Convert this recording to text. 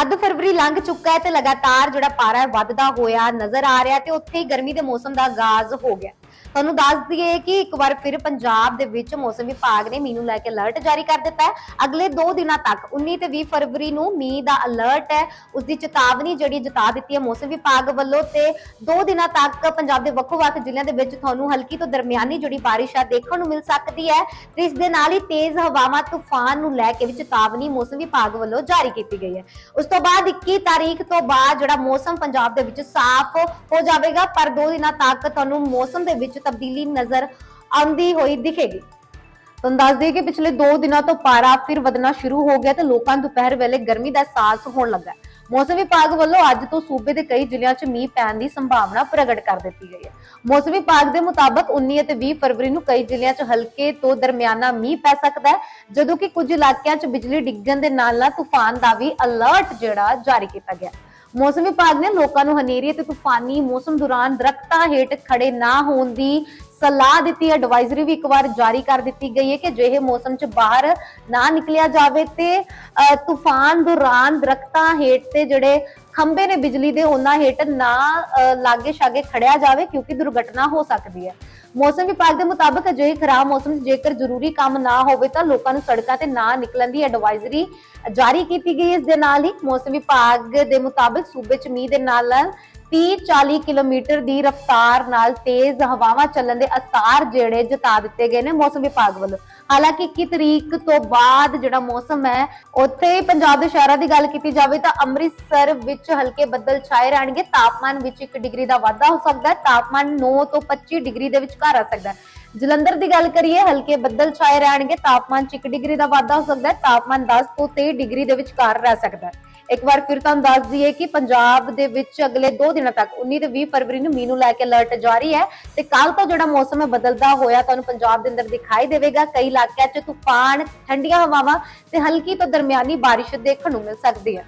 ਅੱਧ ਫਰਵਰੀ ਲੰਘ ਚੁੱਕਾ ਹੈ ਤੇ ਲਗਾਤਾਰ ਜਿਹੜਾ ਪਾਰਾ ਹੈ ਵੱਧਦਾ ਹੋਇਆ ਨਜ਼ਰ ਆ ਰਿਹਾ ਤੇ ਉੱਥੇ ਹੀ ਗਰਮੀ ਦੇ ਮੌਸਮ ਦਾ ਆਗਾਜ਼ ਹੋ ਗਿਆ। ਤੁਹਾਨੂੰ ਦੱਸ ਦਈਏ ਕਿ ਇੱਕ ਵਾਰ ਫਿਰ ਪੰਜਾਬ ਦੇ ਵਿੱਚ ਮੌਸਮ ਵਿਭਾਗ ਨੇ ਮੀਂਹ ਨੂੰ ਲੈ ਕੇ ਅਲਰਟ ਜਾਰੀ ਕਰ ਦਿੱਤਾ ਹੈ। ਅਗਲੇ 2 ਦਿਨਾਂ ਤੱਕ 19 ਤੇ 20 ਫਰਵਰੀ ਨੂੰ ਮੀਂਹ ਦਾ ਅਲਰਟ ਹੈ। ਉਸ ਦੀ ਚੇਤਾਵਨੀ ਜਿਹੜੀ ਜਤਾ ਦਿੱਤੀ ਹੈ ਮੌਸਮ ਵਿਭਾਗ ਵੱਲੋਂ ਤੇ 2 ਦਿਨਾਂ ਤੱਕ ਪੰਜਾਬ ਦੇ ਵੱਖੋ-ਵੱਖ ਜ਼ਿਲ੍ਹਿਆਂ ਦੇ ਵਿੱਚ ਤੁਹਾਨੂੰ ਹਲਕੀ ਤੋਂ ਦਰਮਿਆਨੀ ਜਿਹੜੀ ਬਾਰਿਸ਼ ਆ ਦੇਖਣ ਨੂੰ ਮਿਲ ਸਕਦੀ ਹੈ। ਤੇ ਇਸ ਦੇ ਨਾਲ ਹੀ ਤੇਜ਼ ਹਵਾਵਾਂ, ਤੂਫਾਨ ਨੂੰ ਲੈ ਕੇ ਵੀ ਚੇਤਾਵਨੀ ਮੌਸਮ ਵਿਭਾਗ ਵੱਲੋਂ ਜਾਰੀ ਕੀਤੀ ਗਈ ਹੈ। ਉਸ ਤੋਂ ਬਾਅਦ 21 ਤਾਰੀਖ ਤੋਂ ਬਾਅਦ ਜਿਹੜਾ ਮੌਸਮ ਪੰਜਾਬ ਦੇ ਵਿੱਚ ਸਾਫ਼ ਹੋ ਜਾਵੇਗਾ, ਪਰ 2 ਦਿਨਾਂ ਤੱਕ ਤੁਹਾਨੂੰ ਮੌਸਮ ਦੇ ਵਿੱਚ ਤਬਦੀਲੀ ਨਜ਼ਰ ਆਉਂਦੀ ਹੋਈ ਦਿਖੇਗੀ। ਤੁਹਾਨੂੰ ਦੱਸ ਦਈਏ ਕਿ ਪਿਛਲੇ 2 ਦਿਨਾਂ ਤੋਂ ਪਾਰਾ ਫਿਰ ਵਧਣਾ ਸ਼ੁਰੂ ਹੋ ਗਿਆ ਤੇ ਲੋਕਾਂ ਨੂੰ ਦੁਪਹਿਰ ਵੇਲੇ ਗਰਮੀ ਦਾ ਅਹਿਸਾਸ ਹੋਣ ਲੱਗਾ। ਮੌਸਮ ਵਿਭਾਗ ਵੱਲੋਂ ਅੱਜ ਤੋਂ ਸੂਬੇ ਦੇ ਕਈ ਜ਼ਿਲ੍ਹਿਆਂ 'ਚ ਮੀਂਹ ਪੈਣ ਦੀ ਸੰਭਾਵਨਾ ਪ੍ਰਗਟ ਕਰ ਦਿੱਤੀ ਗਈ ਹੈ। ਮੌਸਮ ਵਿਭਾਗ ਦੇ ਮੁਤਾਬਕ 19 ਅਤੇ 20 ਫਰਵਰੀ ਨੂੰ ਕਈ ਜ਼ਿਲ੍ਹਿਆਂ 'ਚ ਹਲਕੇ ਤੋਂ ਦਰਮਿਆਨਾ ਮੀਂਹ ਪੈ ਸਕਦਾ ਹੈ, ਜਦੋਂ ਕਿ ਕੁਝ ਇਲਾਕਿਆਂ 'ਚ ਬਿਜਲੀ ਡਿੱਗਣ ਦੇ ਨਾਲ ਨਾਲ ਤੂਫਾਨ ਦਾ ਵੀ ਅਲਰਟ ਜਿਹੜਾ ਜਾਰੀ ਕੀਤਾ ਗਿਆ। ਮੌਸਮ ਵਿਭਾਗ ਨੇ ਲੋਕਾਂ ਨੂੰ ਹਨੇਰੀ ਅਤੇ ਤੂਫਾਨੀ ਮੌਸਮ ਦੌਰਾਨ ਦਰਖਤਾਂ ਹੇਠ ਖੜੇ ਨਾ ਹੋਣ ਦੀ ਸਲਾਹ ਦਿੱਤੀ। ਹੈ ਐਡਵਾਈਜ਼ਰੀ ਵੀ ਇੱਕ ਵਾਰ ਜਾਰੀ ਕਰ ਦਿੱਤੀ ਗਈ ਹੈ ਕਿ ਜਿਹੇ ਮੌਸਮ 'ਚ ਬਾਹਰ ਨਾ ਨਿਕਲਿਆ ਜਾਵੇ ਤੇ ਅਹ, ਤੂਫਾਨ ਦੌਰਾਨ ਦਰਖਤਾਂ ਹੇਠ ਤੇ ਜਿਹੜੇ ਖੰਭੇ ਨੇ ਬਿਜਲੀ ਦੇ, ਉਹਨਾਂ ਹੇਠ ਨਾ ਲਾਗੇ ਛਾਗੇ ਖੜਿਆ ਜਾਵੇ ਕਿਉਂਕਿ ਦੁਰਘਟਨਾ ਹੋ ਸਕਦੀ ਹੈ ਮੌਸਮ ਵਿਭਾਗ ਦੇ ਮੁਤਾਬਕ ਅਜਿਹੇ ਖਰਾਬ ਮੌਸਮ ਜੇਕਰ ਜ਼ਰੂਰੀ ਕੰਮ ਨਾ ਹੋਵੇ ਤਾਂ ਲੋਕਾਂ ਨੂੰ ਸੜਕਾਂ ਤੇ ਨਾ ਨਿਕਲਣ ਦੀ ਐਡਵਾਈਜ਼ਰੀ ਜਾਰੀ ਕੀਤੀ ਗਈ ਹੈ। ਇਸ ਦੇ ਨਾਲ ਹੀ ਮੌਸਮ ਵਿਭਾਗ ਦੇ ਮੁਤਾਬਕ ਸੂਬੇ 'ਚ ਮੀਂਹ ਦੇ ਨਾਲ ਨਾਲ 30-40 ਕਿਲੋਮੀਟਰ ਦੀ ਰਫ਼ਤਾਰ ਨਾਲ ਤੇਜ਼ ਹਵਾਵਾਂ ਚੱਲਣ ਦੇ ਅਸਾਰ ਜਿਹੜੇ ਜਤਾ ਦਿੱਤੇ ਗਏ ਨੇ ਮੌਸਮ ਵਿਭਾਗ ਵੱਲੋਂ। ਹਾਲਾਂਕਿ 21 ਤਰੀਕ ਤੋਂ ਬਾਅਦ ਜਿਹੜਾ ਮੌਸਮ ਹੈ, ਉੱਥੇ ਪੰਜਾਬ ਦੇ ਸ਼ਹਿਰਾਂ ਦੀ ਗੱਲ ਕੀਤੀ ਜਾਵੇ ਤਾਂ ਅੰਮ੍ਰਿਤਸਰ ਵਿੱਚ ਹਲਕੇ ਬੱਦਲ ਛਾਏ ਰਹਿਣਗੇ। ਤਾਪਮਾਨ ਵਿੱਚ 1 ਡਿਗਰੀ ਦਾ ਵਾਧਾ ਹੋ ਸਕਦਾ ਹੈ। ਤਾਪਮਾਨ 9 ਤੋਂ 25 ਡਿਗਰੀ ਦੇ ਵਿਚਕਾਰ ਆ ਸਕਦਾ ਹੈ। ਜਲੰਧਰ ਦੀ ਗੱਲ ਕਰੀਏ, ਹਲਕੇ ਬੱਦਲ ਛਾਏ ਰਹਿਣਗੇ। ਤਾਪਮਾਨ 'ਚ 1 ਡਿਗਰੀ ਦਾ ਵਾਧਾ ਹੋ ਸਕਦਾ ਹੈ। ਤਾਪਮਾਨ 10 ਤੋਂ 23 ਡਿਗਰੀ ਦੇ ਵਿਚਕਾਰ ਰਹਿ ਸਕਦਾ ਹੈ। ਇੱਕ ਵਾਰ ਫਿਰ ਤੁਹਾਨੂੰ ਦੱਸ ਦਈਏ ਕਿ ਪੰਜਾਬ ਦੇ ਵਿੱਚ ਅਗਲੇ 2 ਦਿਨਾਂ ਤੱਕ 19 ਤੇ 20 ਫਰਵਰੀ ਨੂੰ ਮੀਂਹ ਨੂੰ ਲੈ ਕੇ ਅਲਰਟ ਜਾਰੀ ਹੈ ਤੇ ਕੱਲ ਤੋਂ ਜਿਹੜਾ ਮੌਸਮ ਹੈ ਬਦਲਦਾ ਹੋਇਆ ਤੁਹਾਨੂੰ ਪੰਜਾਬ ਦੇ ਅੰਦਰ ਦਿਖਾਈ ਦੇਵੇਗਾ। ਕਈ ਇਲਾਕਿਆਂ 'ਚ ਤੂਫਾਨ, ਠੰਡੀਆਂ ਹਵਾਵਾਂ ਤੇ ਹਲਕੀ ਤੋਂ ਦਰਮਿਆਨੀ ਬਾਰਿਸ਼ ਦੇਖਣ ਨੂੰ ਮਿਲ ਸਕਦੀ ਹੈ।